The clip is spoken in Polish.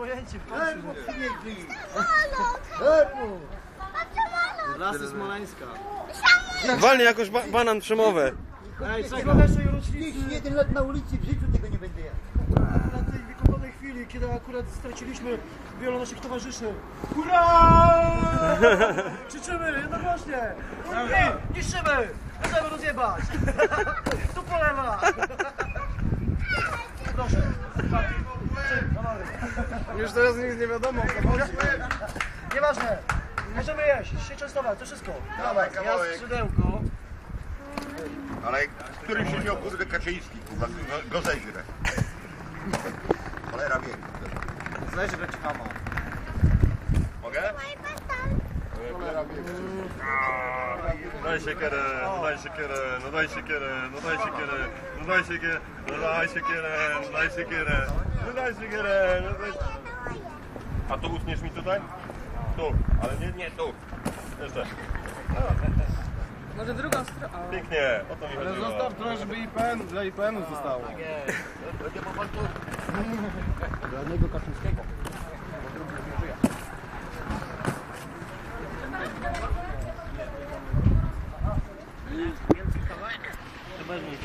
Pojęcie w końcu. Lasy Smoleńska. Walnie jakoś ba banan przemowę. Ej, słonecznej rocznicy 31 lat na ulicy, w życiu tego nie będę jadł. na tej wykonanej chwili, kiedy akurat straciliśmy wielu naszych towarzyszy. Hurra! Krzyczymy jednogłośnie! I niszczymy! Możemy rozjebać! Tu po lewa! Proszę. Już teraz nic nie wiadomo. Nieważne. Możemy jeść, się częstować, to wszystko. Dawaj, Ja kawałek. skrzydełko. Ale którym się wziął kurde Kaczyński, kurwa, go- go zeźrę. Cholera wie. Zeżreć kama. Mogę? Daj siekierę, no daj siekierę, no daj siekierę, no daj siekierę, no daj siekierę, no daj siekierę, no daj siekierę, no daj sigarę, no. A tu utniesz mi tutaj? Tu, ale nie, nie, tu. Jeszcze. Może drugą stronę. Pięknie, o to mi Ale chodziło. zostaw trochę, żeby IPN, dla IPN-u zostało. Tak Będzie po prostu... Dla niego Kaczyńskiego. Więcej kawałek. To bez mój.